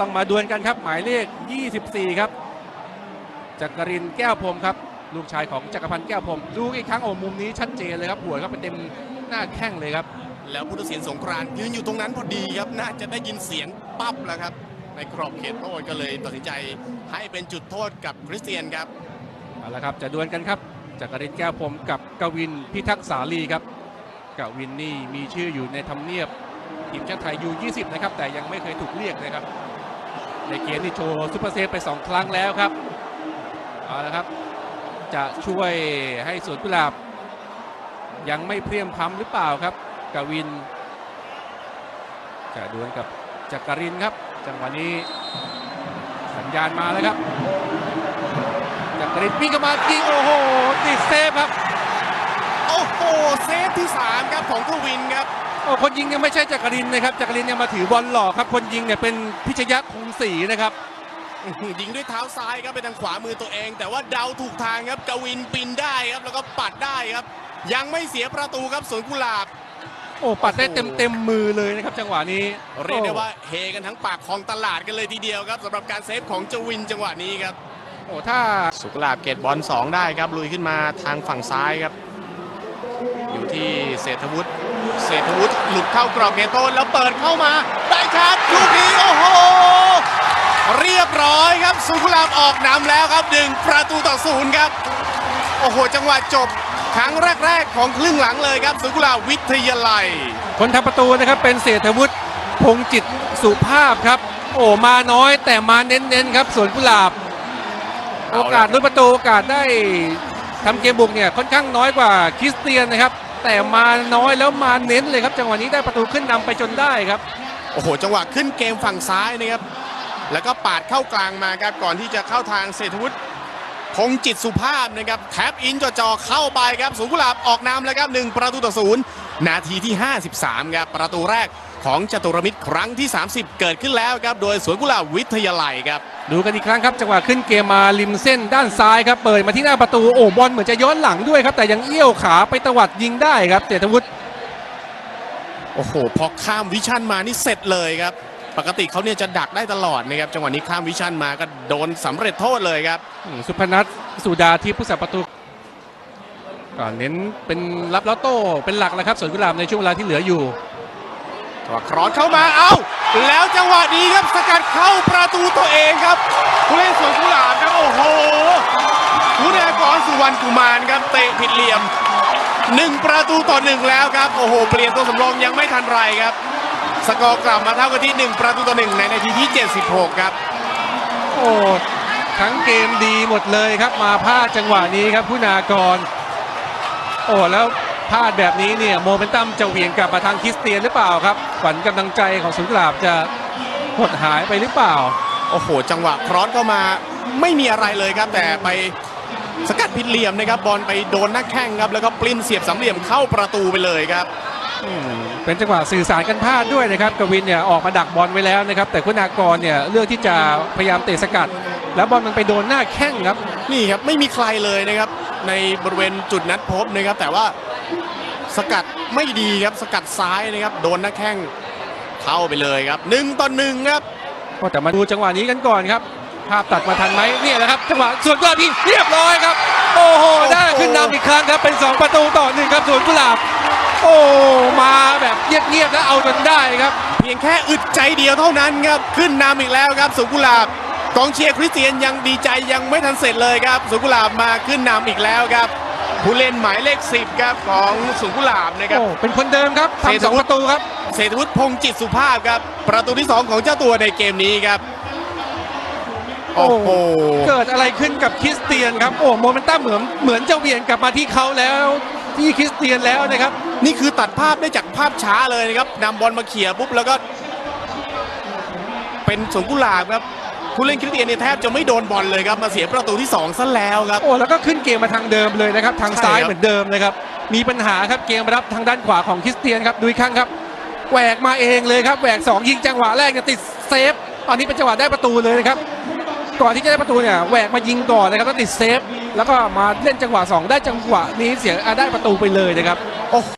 ต้องมาดวลกันครับหมายเลข 24 ครับจักรินทร์แก้วพรหมครับลูกชายของจักรพันธ์แก้วพรหมดูอีกครั้งโอ้มุมนี้ชัดเจนเลยครับหัวครับเป็นเต็มหน้าแข้งเลยครับ แล้วพุทธศิลป์สงกรานต์ยืนอยู่ตรงนั้นพอดีครับน่าจะได้ยินเสียงปั๊บแล้วครับ ในกรอบเขตโทษก็เลยตัดสินใจให้เป็นจุดโทษกับคริสเตียนครับเอาละครับจะดวลกันครับจักรินทร์แก้วพรหมกับกวินพิทักษ์สาลีครับกวินนี่มีชื่ออยู่ในทำเนียบทีมชาติไทยยู20 นะครับแต่ยังไม่เคยถูกเรียกนะครับ ในเกมนี่โชว์ซุปเปอร์เซฟไป 2 ครั้งแล้วครับเอาละครับ จะช่วยให้สวนกุหลาบ ยังไม่เพรียมพร้ำหรือเปล่าครับกวิน จะดวลกับจักรินครับ จังหวะนี้สัญญาณมาแล้วครับจักรินวิ่งเข้ามายิงโอ้โหติดเซฟครับ โอ้โหเซฟที่ 3 ครับของกวินครับ โอ้คนยิงยังไม่ใช่จักรินนะครับจักรินยังมาถือบอลหลอกครับ คนยิงเนี่ยเป็นพิชยะคงศรีนะครับยิงด้วยเท้าซ้ายครับไปทางขวามือตัวเอง แต่ว่าเดาถูกทางครับกวินปีนได้ครับแล้วก็ปัดได้ครับ ยังไม่เสียประตูครับสวนกุหลาบโอ้ปัดได้เต็มเต็มมือเลยนะครับ จังหวะนี้เรียกได้ว่าเฮกันทั้งปากคลองตลาดกันเลยทีเดียวครับสำหรับการเซฟของจวินจังหวะนี้ครับโอ้ถ้าสุกุหลาบเกตบอล2ได้ครับลุยขึ้นมาทางฝั่งซ้ายครับ อยู่ที่เศรษฐวุฒิเศรษฐวุฒิหลุดเข้ากรอบเขตโทษแล้วเปิดเข้ามา ได้ครับลูกนี้โอ้โห เรียบร้อยครับสุกุหลาบออกนำแล้วครับหนึ่งประตูต่อศูนย์ครับ โอ้โห จังหวะจบครั้งแรก ๆ ของครึ่งหลังเลยครับ สุกุหลาบวิทยาลัย คนทำประตูนะครับเป็นเศรษฐวุฒิพงจิตสุภาพครับ โอ้มาน้อยแต่มาเน้นๆครับสวนกุหลาบเอาโอละกาสลุ้นประตูโอกาสได้ทำเกมบุกเนี่ยค่อนข้างน้อยกว่าคริสเตียนนะครับ แต่มาน้อยแล้วมาเน้นเลยครับ จังหวะนี้ได้ประตูขึ้นนำไปจนได้ครับ โอ้โห จังหวะขึ้นเกมฝั่งซ้ายนะครับ แล้วก็ปาดเข้ากลางมาครับก่อนที่จะเข้าทางเศรษฐวุฒิพงจิตสุภาพนะครับแท็บอินจ่อๆเข้าไปครับสูงกุหลาบออกนำแล้วครับหนึ่งประตูต่อศูนย์ นาทีที่ 53 ครับ ประตูแรกของจตุรมิตรครั้งที่ 30 เกิดขึ้นแล้วครับ โดยสวนกุหลาบวิทยาลัยครับ ดูกันอีกครั้งครับ จังหวะขึ้นเกมมาริมเส้นด้านซ้ายครับ เปิดมาที่หน้าประตู โอ้บอลเหมือนจะย้อนหลังด้วยครับ แต่ยังเอี้ยวขาไปตวัดยิงได้ครับเศรษฐวุฒิโอ้โห พอข้ามวิชั่นมานี่เสร็จเลยครับ ปกติเขาเนี่ยจะดักได้ตลอดนะครับ จังหวะนี้ข้ามวิชั่นมาก็โดนสำเร็จโทษเลยครับอืมสุพนัทสุดาที่ผู้สับประตู ก็เน้นเป็นรับแล้วโต้เป็นหลักแล้วครับสวนกุหลาบในช่วงเวลาที่เหลืออยู่จังหวะครอสเข้ามาเอ้า แล้วจังหวะนี้ครับสกัดเข้าประตูตัวเองครับผู้เล่นสวนกุหลาบครับโอ้โหผู้นากรสุวรรณกุมารครับเตะผิดเหลี่ยมหนึ่งประตูต่อหนึ่งแล้วครับโอ้โห เปลี่ยนตัวสำรองยังไม่ทันไรครับ สกอร์กลับมาเท่ากันที่หนึ่งประตูต่อหนึ่งในนาทีที่ 76 ครับ โอ้ทั้งเกมดีหมดเลยครับมาพลาดจังหวะนี้ครับผู้นากร โอ้แล้วพลาดแบบนี้เนี่ยโมเมนตัมจะเหวี่ยงกลับมาทางคริสเตียนหรือเปล่าครับขวัญกำลังใจของสุนทรลาบจะหดหายไปหรือเปล่า โอ้โห จังหวะครอสเข้ามาไม่มีอะไรเลยครับ แต่ไปสกัดผิดเหลี่ยมนะครับบอลไปโดนหน้าแข้งครับ แล้วก็ปลิ้นเสียบสามเหลี่ยมเข้าประตูไปเลยครับอืมเป็นจังหวะสื่อสารกันพลาดด้วยนะครับกวินเนี่ยออกมาดักบอลไว้แล้วนะครับ แต่คุณากรเนี่ยเลือกที่จะพยายามเตะสกัด แล้วบอลมันไปโดนหน้าแข้งครับนี่ครับไม่มีใครเลยนะครับ ในบริเวณจุดนัดพบนะครับ แต่ว่าสกัดไม่ดีครับสกัดซ้ายนะครับ โดนหน้าแข้งเข้าไปเลยครับหนึ่งต่อหนึ่งครับก็แต่มาดูจังหวะนี้กันก่อนครับ ภาพตัดมาทันไหมเนี่ยแหละครับจังหวะส่วนกุหลาบยิงเรียบร้อยครับ โอ้โหได้ขึ้นนำอีกครั้งครับเป็น 2 ประตูต่อหนึ่งครับส่วนกุหลาบ โอ้มาแบบเงียบๆแล้วเอาจนได้ครับ เพียงแค่อึดใจเดียวเท่านั้นครับขึ้นนำอีกแล้วครับสุกุหลาบ กองเชียร์คริสเตียนยังดีใจยังไม่ทันเสร็จเลยครับสุกุหลาบมาขึ้นนำอีกแล้วครับผู้เล่นหมายเลข 10 ครับของสุกุหลาบนะครับโอ้เป็นคนเดิมครับเศรษฐทำสองวุปฒิระตูครับเศรษฐวุฒิพงษ์จิตสุภาพครับ ประตูที่ 2 ของเจ้าตัวในเกมนี้ครับโอ้โหเกิดอะไรขึ้นกับคริสเตียนครับโอ้โมเมนตัมเหมือนเหมือนจะเหวี่ยงกลับมาที่เขาแล้วที่คริสเตียนแล้วนะครับ นี่คือตัดภาพได้จากภาพช้าเลยนะครับนำบอลมาเขี่ยปุ๊บแล้วก็ เป็นสงกุหลาบครับ ผู้เล่นคริสเตียนเนี่ยแทบจะไม่โดนบอลเลยครับมาเสียประตูที่2ซะแล้วครับ โอ้แล้วก็ขึ้นเกมมาทางเดิมเลยนะครับ ทางซ้ายใช่ครับเหมือนเดิมนะครับ มีปัญหาครับเกมรับทางด้านขวาของคริสเตียนครับดูอีกครั้งครับแหวกมาเองเลยครับแหวก 2 ยิงจังหวะแรกเนี่ยติดเซฟตอนนี้เป็นจังหวะได้ประตูเลยนะครับก่อนที่จะได้ประตูเนี่ยแหวกมายิงก่อนนะครับแล้วติดเซฟ แล้วก็มาเล่นจังหวะ 2 ได้จังหวะนี้เสียอะได้ประตูไปเลยนะครับโอ้โห